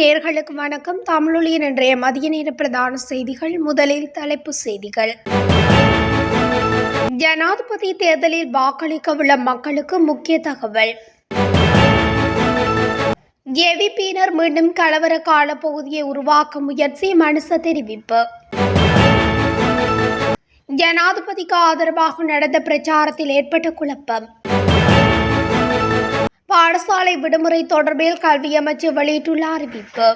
நேர்களுக்கு வணக்கம். தமிழொலியின் இன்றைய மதிய நேர பிரதான செய்திகள் முதலில் தலைப்பு செய்திகள். ஜனாதிபதி தேர்தலில் வாக்களிக்க உள்ள மக்களுக்கு முக்கிய தகவல். ஜேவிபியினர் மீண்டும் கலவர கால பகுதியை உருவாக்க முயற்சி மனுஷ தெரிவிப்பு. ஜனாதிபதிக்கு ஆதரவாக நடந்த பிரச்சாரத்தில் ஏற்பட்ட குழப்பம். பாடசாலை விடுமுறை தொடர்பில் கல்வி அமைச்சர் வெளியிட்டுள்ள அறிவிப்பு.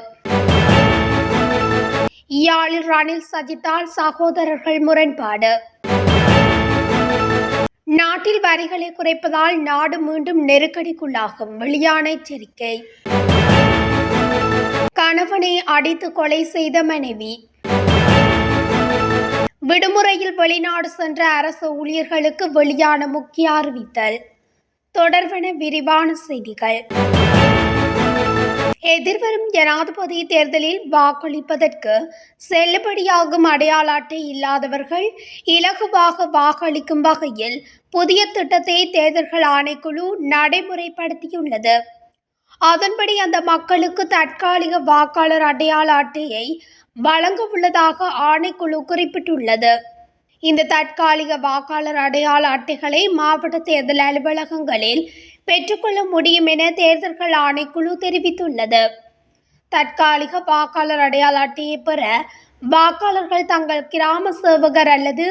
யாழில் ரணில் சஜித்தால் சகோதரர்கள் முரண்பாடு. நாட்டில் வரிகளை குறைப்பதால் நாடு மீண்டும் நெருக்கடிக்குள்ளாகும் வெளியான எச்சரிக்கை. கணவனை அடித்து கொலை செய்த மனைவி. விடுமுறையில் வெளிநாடு சென்ற அரசு ஊழியர்களுக்கு வெளியான முக்கிய அறிவித்தல். தொடர்பான விரிவான செய்திகள். எதிர்வரும் ஜனாதிபதி தேர்தலில் வாக்களிப்பதற்கு செல்லுபடியாகும் அடையாள அட்டை இல்லாதவர்கள் இலகுவாக வாக்களிக்கும் வகையில் புதிய திட்டத்தை தேர்தல்கள் ஆணைக்குழு நடைமுறைப்படுத்தியுள்ளது. அதன்படி அந்த மக்களுக்கு தற்காலிக வாக்காளர் அடையாள அட்டையை வழங்க உள்ளதாக ஆணைக்குழு குறிப்பிட்டுள்ளது. இந்த தற்காலிக வாக்காளர் அடையாள அட்டைகளை மாவட்ட தேர்தல் அலுவலகங்களில் பெற்றுக்கொள்ள முடியும் என தேர்தல்கள் ஆணைக்குழு தெரிவித்துள்ளது. தற்காலிக வாக்காளர் அடையாள அட்டையை பெற வாக்காளர்கள் தங்கள் கிராம சேவகர் அல்லது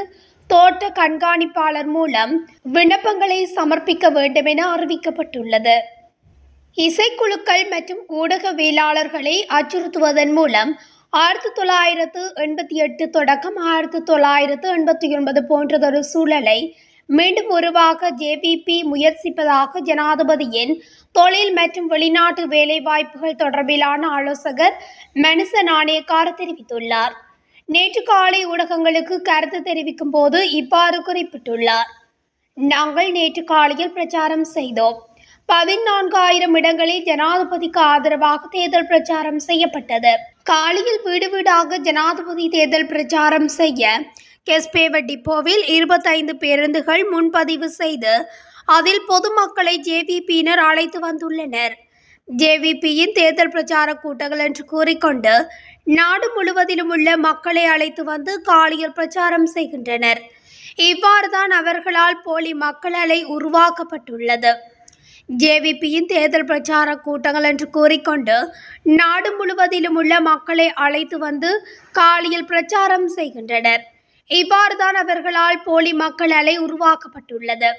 தோட்ட கண்காணிப்பாளர் மூலம் விண்ணப்பங்களை சமர்ப்பிக்க வேண்டும் என அறிவிக்கப்பட்டுள்ளது. இசைக்குழுக்கள் மற்றும் ஊடகவியலாளர்களை அச்சுறுத்துவதன் மூலம் ஆயிரத்தி தொள்ளாயிரத்து எண்பத்தி எட்டு தொடக்கம் ஆயிரத்தி தொள்ளாயிரத்து எண்பத்தி ஒன்பது போன்றதொரு சூழலை மீண்டும் உருவாக்க ஜேபிபி முயற்சிப்பதாக ஜனாதிபதியின் தொழில் மற்றும் வெளிநாட்டு வேலைவாய்ப்புகள் தொடர்பிலான ஆலோசகர் மனுச நாணயக்கார தெரிவித்துள்ளார். நேற்று காலை ஊடகங்களுக்கு கருத்து தெரிவிக்கும் போது இவ்வாறு குறிப்பிட்டுள்ளார். நாங்கள் நேற்று காலையில் பிரச்சாரம் செய்தோம். பதினான்காயிரம் இடங்களில் ஜனாதிபதிக்கு ஆதரவாக தேர்தல் பிரச்சாரம் செய்யப்பட்டது. காலையில் வீடு வீடாக ஜனாதிபதி தேர்தல் பிரச்சாரம் செய்ய கெஸ்பேவ டிப்போவில் இருபத்தைந்து பேருந்துகள் முன்பதிவு செய்து அதில் பொதுமக்களை ஜேவிபியினர் அழைத்து வந்துள்ளனர். ஜேவிபியின் தேர்தல் பிரச்சார கூட்டங்கள் என்று கூறிக்கொண்டு நாடு முழுவதிலும் உள்ள மக்களை அழைத்து வந்து காலையில் பிரச்சாரம் செய்கின்றனர். இவ்வாறுதான் அவர்களால் போலி மக்கள் அலை உருவாக்கப்பட்டுள்ளது. ஜேவிபியின் தேர்தல் பிரச்சார கூட்டங்கள் என்று கூறிக்கொண்டு நாடு முழுவதிலும் உள்ள மக்களை அழைத்து வந்து காலையில் பிரச்சாரம் செய்கின்றனர். இவ்வாறுதான் அவர்களால் போலி மக்கள் அலை உருவாக்கப்பட்டுள்ளது.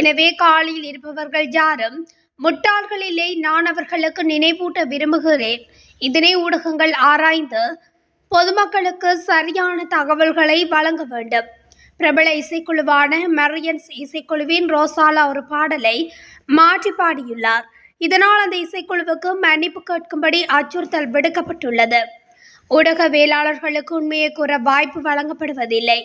எனவே காலையில் இருப்பவர்கள் யாரும் முட்டாள்களிலே நான் அவர்களுக்கு நினைவூட்ட விரும்புகிறேன். இதனை ஊடகங்கள் ஆராய்ந்து பொதுமக்களுக்கு சரியான தகவல்களை வழங்க வேண்டும். பிரபல இசைக்குழுவான மெரியன்ஸ் இசைக்குழுவின் ரோசாலா ஒரு பாடலை மாற்றி பாடியுள்ளார். இதனால் அந்த இசைக்குழுவுக்கு மன்னிப்பு கேட்கும்படி அச்சுறுத்தல் விடுக்கப்பட்டுள்ளது. ஊடகவியலாளர்களுக்கு உண்மையை கூற வாய்ப்பு வழங்கப்படுவதில்லை.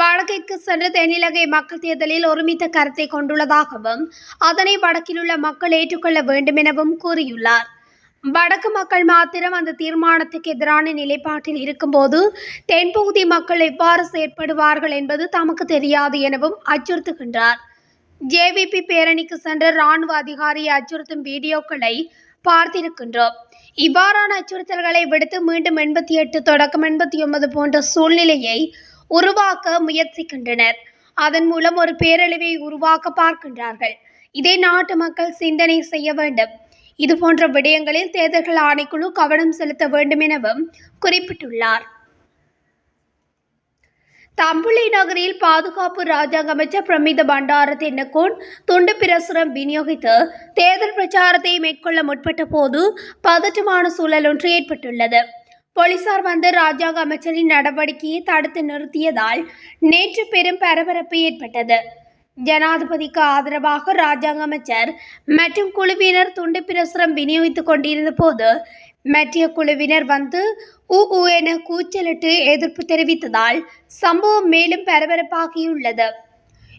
வடக்கிற்கு சென்று தென்னிலங்கை மக்கள் தேர்தலில் ஒருமித்த கருத்தை கொண்டுள்ளதாகவும் அதனை வடக்கிலுள்ள மக்கள் ஏற்றுக்கொள்ள வேண்டும் எனவும் கூறியுள்ளார். வடக்கு மக்கள் மாத்திரம் அந்த தீர்மானத்துக்கு எதிரான நிலைப்பாட்டில் இருக்கும்போது தென்பகுதி மக்கள் எவ்வாறு செயற்படுவார்கள் என்பது தமக்கு தெரியாது எனவும் அச்சுறுத்துகின்றார். ஜேவிபி பேரணிக்கு சென்ற இராணுவ அதிகாரியை அச்சுறுத்தும் வீடியோக்களை பார்த்திருக்கின்றோம். இவ்வாறான அச்சுறுத்தல்களை விடுத்து மீண்டும் எண்பத்தி எட்டு தொடக்கம் எண்பத்தி ஒன்பது போன்ற சூழ்நிலையை உருவாக்க முயற்சிக்கின்றனர். அதன் மூலம் ஒரு பேரழிவை உருவாக்க பார்க்கின்றார்கள். இதை நாட்டு மக்கள் சிந்தனை செய்ய வேண்டும். இது போன்ற விடயங்களில் தேர்தல்கள் ஆணைக்குழு கவனம் செலுத்த வேண்டும் எனவும் குறிப்பிட்டுள்ளார். தம்புளை நகரில் பாதுகாப்பு ராஜாங்க அமைச்சர் பிரமித பண்டார தென்னகோன் துண்டு பிரசுரம் விநியோகித்து தேர்தல் பிரச்சாரத்தை மேற்கொள்ள முற்பட்ட போது பதற்றமான சூழல் ஒன்று ஏற்பட்டுள்ளது. போலீசார் வந்து ராஜாங்க அமைச்சரின் நடவடிக்கையை தடுத்து நிறுத்தியதால் நேற்று பெரும் பரபரப்பு ஏற்பட்டது. ஜனாதிபதிக்கு ஆதரவாக ராஜாங்க அமைச்சர் மற்றும் குழுவினர் துண்டு பிரசுரம் விநியோகித்துக் கொண்டிருந்த போது மற்ற குழுவினர் வந்து உ உ என கூச்சலிட்டு எதிர்ப்பு தெரிவித்ததால் சம்பவம் மேலும் பரபரப்பாகியுள்ளது.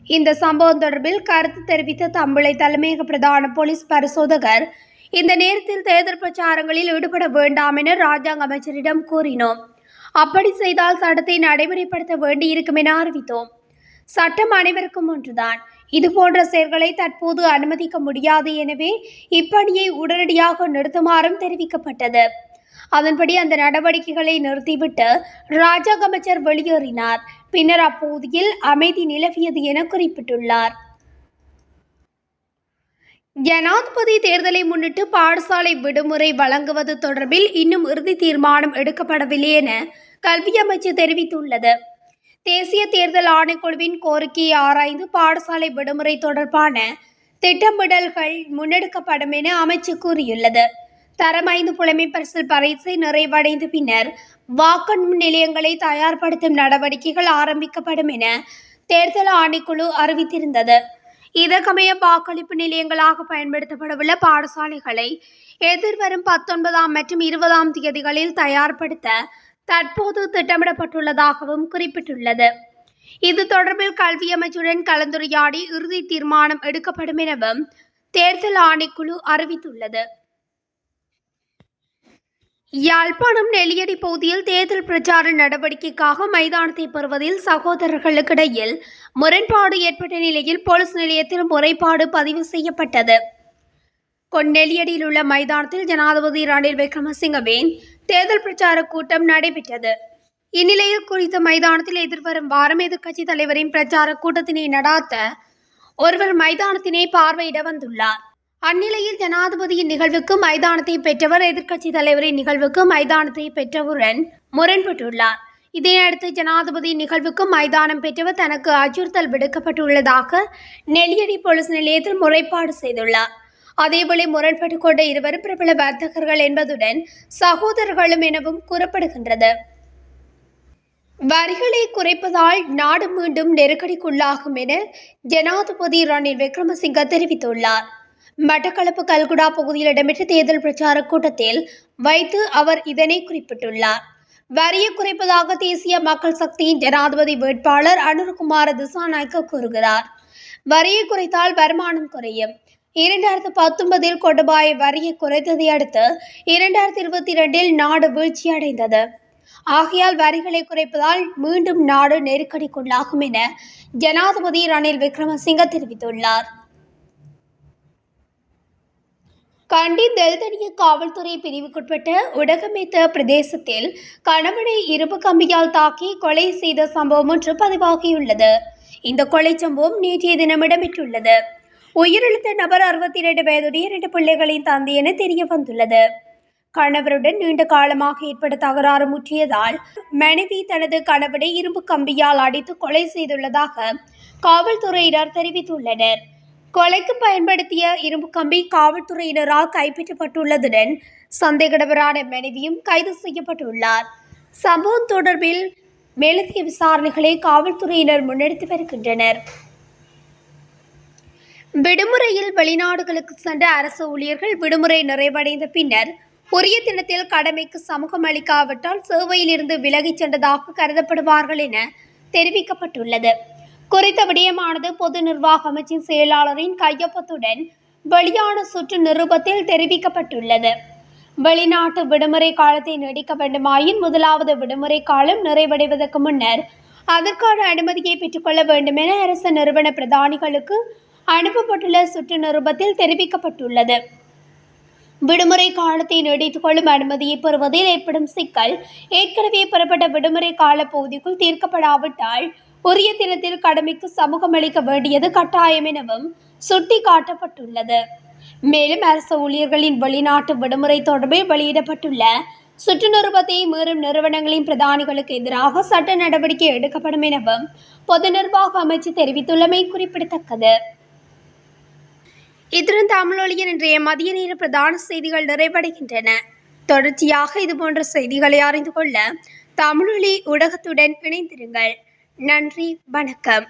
இந்த சம்பவம் தொடர்பில் கருத்து தெரிவித்த தம்பளை தலைமையக பிரதான போலீஸ் பரிசோதகர் இந்த நேரத்தில் தேர்தல் பிரச்சாரங்களில் ஈடுபட வேண்டாம் என ராஜாங்க அமைச்சரிடம் கூறினோம். அப்படி செய்தால் சட்டத்தை நடைமுறைப்படுத்த வேண்டியிருக்கும் என அறிவித்தோம். சட்டம் அனைவருக்கும் ஒன்றுதான். இது போன்ற செயல்களை தற்போது அனுமதிக்க முடியாது எனவே இப்பணியை உடனடியாக நிறுத்துமாறும் தெரிவிக்கப்பட்டது. அதன்படி அந்த நடவடிக்கைகளை நிறுத்திவிட்டு ராஜாங்க அமைச்சர் வெளியேறினார். பின்னர் அப்பகுதியில் அமைதி நிலவியது என குறிப்பிட்டுள்ளார். ஜனாதிபதி தேர்தலை முன்னிட்டு பாடசாலை விடுமுறை வழங்குவது தொடர்பில் இன்னும் இறுதி தீர்மானம் எடுக்கப்படவில்லை என கல்வி அமைச்சு தெரிவித்துள்ளது. தேசிய தேர்தல் ஆணைக்குழுவின் கோரிக்கையை ஆராய்ந்து பாடசாலை விடுமுறை தொடர்பான திட்டமிடல்கள் முன்னெடுக்கப்படும் என அமைச்சு கூறியுள்ளது. தரம் ஐந்து புலமை பரிசில் பரிசை நிறைவடைந்த பின்னர் வாக்கெண்ணும் நிலையங்களை தயார்படுத்தும் நடவடிக்கைகள் ஆரம்பிக்கப்படும் என தேர்தல் ஆணைக்குழு அறிவித்திருந்தது. இதற்கமைய வாக்களிப்பு நிலையங்களாக பயன்படுத்தப்படவுள்ள பாடசாலைகளை எதிர்வரும் பத்தொன்பதாம் மற்றும் இருபதாம் தேதிகளில் தயார்படுத்த தற்போது திட்டமிடப்பட்டுள்ளதாகவும் குறிப்பிட்டுள்ளது. இது தொடர்பில் கல்வி அமைச்சுடன் கலந்துரையாடி இறுதி தீர்மானம் எடுக்கப்படும் எனவும் தேர்தல் ஆணைக்குழு அறிவித்துள்ளது. யாழ்ப்பாணம் நெல்லியடி பகுதியில் தேர்தல் பிரச்சார நடவடிக்கைக்காக மைதானத்தை பெறுவதில் சகோதரர்களுக்கிடையில் முரண்பாடு ஏற்பட்ட நிலையில் போலீஸ் நிலையத்தில் முறைப்பாடு பதிவு செய்யப்பட்டது. கொன்னெல்லியடியில் உள்ள மைதானத்தில் ஜனாதிபதி ரணில் விக்ரமசிங்கவின் தேர்தல் பிரச்சார கூட்டம் நடைபெற்றது. இந்நிலையில் குறித்த மைதானத்தில் எதிர்வரும் வாரம் எதிர்க்கட்சி தலைவரின் பிரச்சார கூட்டத்தினை நடாத்த ஒருவர் மைதானத்தினை பார்வையிட வந்துள்ளார். அந்நிலையில் ஜனாதிபதியின் நிகழ்வுக்கு மைதானத்தை பெற்றவர் எதிர்க்கட்சி தலைவரின் நிகழ்வுக்கு மைதானத்தை பெற்றவுடன் முரண்பட்டுள்ளார். இதனையடுத்து ஜனாதிபதி நிகழ்வுக்கு மைதானம் பெற்றவர் தனக்கு அச்சுறுத்தல் விடுக்கப்பட்டுள்ளதாக நெல்லியடி போலீஸ் நிலையத்தில் முறைப்பாடு செய்துள்ளார். அதேவேளை முரண்பட்டு கொண்ட இருவரும் பிரபல வர்த்தகர்கள் என்பதுடன் சகோதரர்களும் எனவும் கூறப்படுகின்றது. வரிகளை குறைப்பதால் நாடு மீண்டும் நெருக்கடிக்குள்ளாகும் என ஜனாதிபதி ரணில் விக்ரமசிங்க தெரிவித்துள்ளார். மட்டக்களப்பு கல்குடா பகுதியில் இடம்பெற்ற தேர்தல் பிரச்சார கூட்டத்தில் வைத்து அவர் இதனை குறிப்பிட்டுள்ளார். வரியை குறைப்பதாக தேசிய மக்கள் சக்தியின் ஜனாதிபதி வேட்பாளர் அனுர்குமார திசாநாயக்க கூறுகிறார். வரியை குறைத்தால் வருமானம் குறையும். இரண்டாயிரத்து பத்தொன்பதில் கொடுபாய் வரியை குறைத்ததை அடுத்து இரண்டாயிரத்தி இருபத்தி இரண்டில் நாடு வீழ்ச்சியடைந்தது. ஆகையால் வரிகளை குறைப்பதால் மீண்டும் நாடு நெருக்கடிக்குள்ளாகும் என ஜனாதிபதி ரணில் விக்ரமசிங்க தெரிவித்துள்ளார். கண்டி தெல்தனிய காவல்துறை பிரிவுக்குட்பட்ட உடகமைத்த பிரதேசத்தில் கணவனை இரும்பு கம்பியால் தாக்கி கொலை செய்த சம்பவம் ஒன்று பதிவாகியுள்ளது. இந்த கொலை சம்பவம் நேற்றைய தினம் இடம்பெற்றுள்ளது. உயிரிழந்த நபர் அறுபத்தி இரண்டு வயதுடைய இரண்டு பிள்ளைகளின் தந்தை என தெரிய வந்துள்ளது கணவருடன் நீண்ட காலமாக ஏற்பட்ட தகராறு முற்றியதால் மனைவி தனது கணவனை இரும்பு கம்பியால் அடித்து கொலை செய்துள்ளதாக காவல்துறையினர் தெரிவித்துள்ளனர். கொலைக்கு பயன்படுத்திய இரும்பு கம்பி காவல்துறையினரால் கைப்பற்றப்பட்டுள்ளதுடன் சந்தேகநபரான மனைவியும் கைது செய்யப்பட்டுள்ளார். சம்பவம் தொடர்பில் மேலதிக விசாரணைகளை காவல்துறையினர் முன்னெடுத்து வருகின்றனர். விடுமுறையில் வெளிநாடுகளுக்கு சென்ற அரசு ஊழியர்கள் விடுமுறை நிறைவடைந்த பின்னர் உரிய தினத்தில் கடமைக்கு சமூகம் அளிக்காவிட்டால் சேவையில் இருந்து விலகிச் சென்றதாக கருதப்படுவார்கள் என தெரிவிக்கப்பட்டுள்ளது. குறித்த விடயமானது பொது நிர்வாக அமைச்சின் செயலாளரின் கையொப்பத்துடன் வெளியான சுற்று நிருபத்தில் தெரிவிக்கப்பட்டுள்ளது. வெளிநாட்டு விடுமுறை காலத்தை நீடிக்க வேண்டுமாயின் முதலாவது விடுமுறை காலம் நிறைவடைவதற்கு முன்னர் அதற்கான அனுமதியை பெற்றுக்கொள்ள வேண்டும் என அரசு நிறுவன பிரதானிகளுக்கு அனுப்பப்பட்டுள்ள சுற்று நிருபத்தில் தெரிவிக்கப்பட்டுள்ளது. விடுமுறை காலத்தை நீடித்துக் கொள்ளும் அனுமதியை பெறுவதில் ஏற்படும் சிக்கல் ஏற்கனவே பெறப்பட்ட விடுமுறை கால பகுதிக்குள் தீர்க்கப்படாவிட்டால் உரிய தினத்தில் கடமைக்கு சமூகம் அளிக்க வேண்டியது கட்டாயம் எனவும் சுட்டிக்காட்டப்பட்டுள்ளது. மேலும் அரசு ஊழியர்களின் வெளிநாட்டு விடுமுறை தொடர்பில் வெளியிடப்பட்டுள்ள சுற்றுநிருபத்தை மீறும் நிறுவனங்களின் பிரதானிகளுக்கு எதிராக சட்ட நடவடிக்கை எடுக்கப்படும் எனவும் பொது நிர்வாக அமைச்சு தெரிவித்துள்ளமை குறிப்பிடத்தக்கது. இத்துடன் தமிழொழியின் இன்றைய மதிய நேர பிரதான செய்திகள் நிறைவடைகின்றன. தொடர்ச்சியாக இதுபோன்ற செய்திகளை அறிந்து கொள்ள தமிழொலி ஊடகத்துடன் இணைந்திருங்கள். நன்றி வணக்கம்.